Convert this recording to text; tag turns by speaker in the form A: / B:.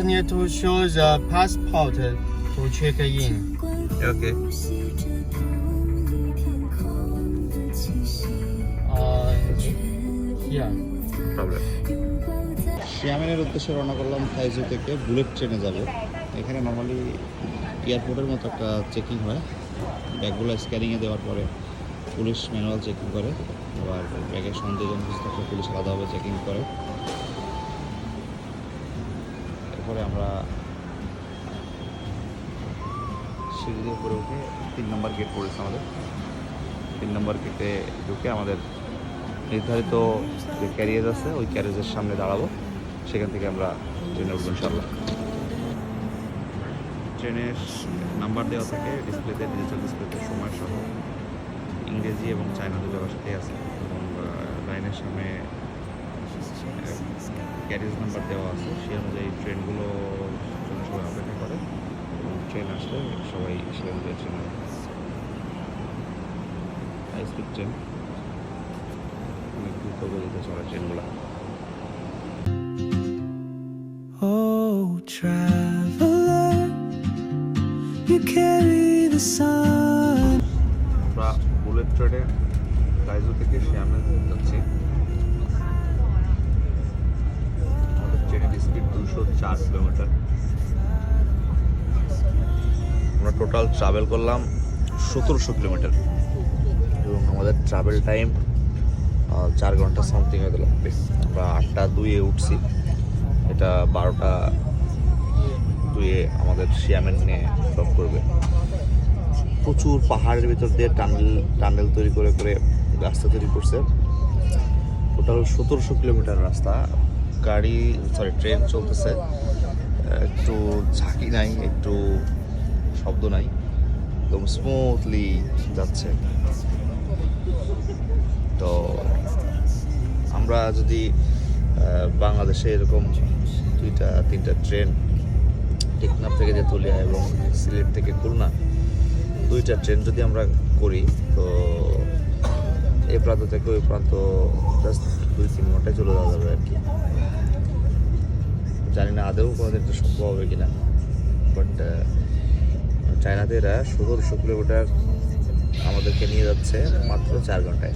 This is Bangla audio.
A: need to show the passport to check in.
B: Okay.
A: Uh.
B: Problem.
C: উদ্দেশ্যে রওনা করলাম ফাইজু থেকে বুলেট ট্রেনে যাব এখানে নর্মালি এয়ারপোর্টের মতো একটা চেকিং হয় ব্যাগগুলো স্ক্যানিংয়ে দেওয়ার পরে পুলিশ ম্যানুয়াল চেকিং করে আবার ব্যাগের সন্দেহজন থাকলে পুলিশ আলাদাভাবে চেকিং করে এরপরে আমরা সিঁড়ি উপরে উঠে তিন নম্বর গেট পড়েছে আমাদের। তিন নম্বর গেটে ঢুকে আমাদের নির্ধারিত যে ক্যারিয়ার আছে, ওই ক্যারিয়ারের সামনে দাঁড়াবো। সেখান থেকে আমরা ট্রেনে উঠবো ইনশাল্লাহ ট্রেনের নাম্বার দেওয়া থাকে ডিসপ্লেতে ডিজিটাল ডিসপ্লেতে সময় সহ। ইংরেজি এবং চায়না দুটো ভাষাতেই আছে। এবং লাইনের সামনে ক্যারিয়ার নাম্বার দেওয়া আছে সেই অনুযায়ী ট্রেনগুলো জন্য সবাই অপেক্ষা করে। এবং ট্রেন আসলে সবাই সে অনুযায়ী ট্রেনে হাই স্পিড ট্রেন অনেক দ্রুত গতিতে চলে ট্রেনগুলো
D: Oh, traveler, you carry the sun.
B: আমরা বুলেট ট্রেনে রাইজো থেকে শিয়ামে যাচ্ছি। আমরা টোটাল ট্রাভেল করলাম সতেরোশো কিলোমিটার এবং আমাদের ট্রাভেল টাইম চার ঘণ্টা সামথিং হয়তো লাগবে আমরা আটটা দুইয়ে উঠছি। এটা বারোটা দুইয়ে আমাদের শিয়ামের নিয়ে ড্রপ করবে। প্রচুর পাহাড়ের ভিতর দিয়ে টানেল টানেল তৈরি করে করে রাস্তা তৈরি করছে। টোটাল সতেরোশো কিলোমিটার রাস্তা। গাড়ি সরি ট্রেন চলতেছে। একটু ঝাঁকি নাই, একটু শব্দ নাই, একদম স্মুথলি যাচ্ছে। তো আমরা যদি বাংলাদেশে এরকম দুইটা, তিনটা ট্রেন টেকনাফ থেকে তেতুলিয়া এবং সিলেট থেকে খুলনা, দুইটা ট্রেন যদি আমরা করি, তো এই প্রান্ত থেকে ওই প্রান্ত জাস্ট দুই, তিন ঘন্টায় চলে যাওয়া যাবে আর কি। জানি না আদৌ কোনোদিন এটা সম্ভব হবে কিনা। বাট চায়নাতে এরা সতেরোশো কিলোমিটার আমাদেরকে নিয়ে যাচ্ছে মাত্র চার ঘন্টায়।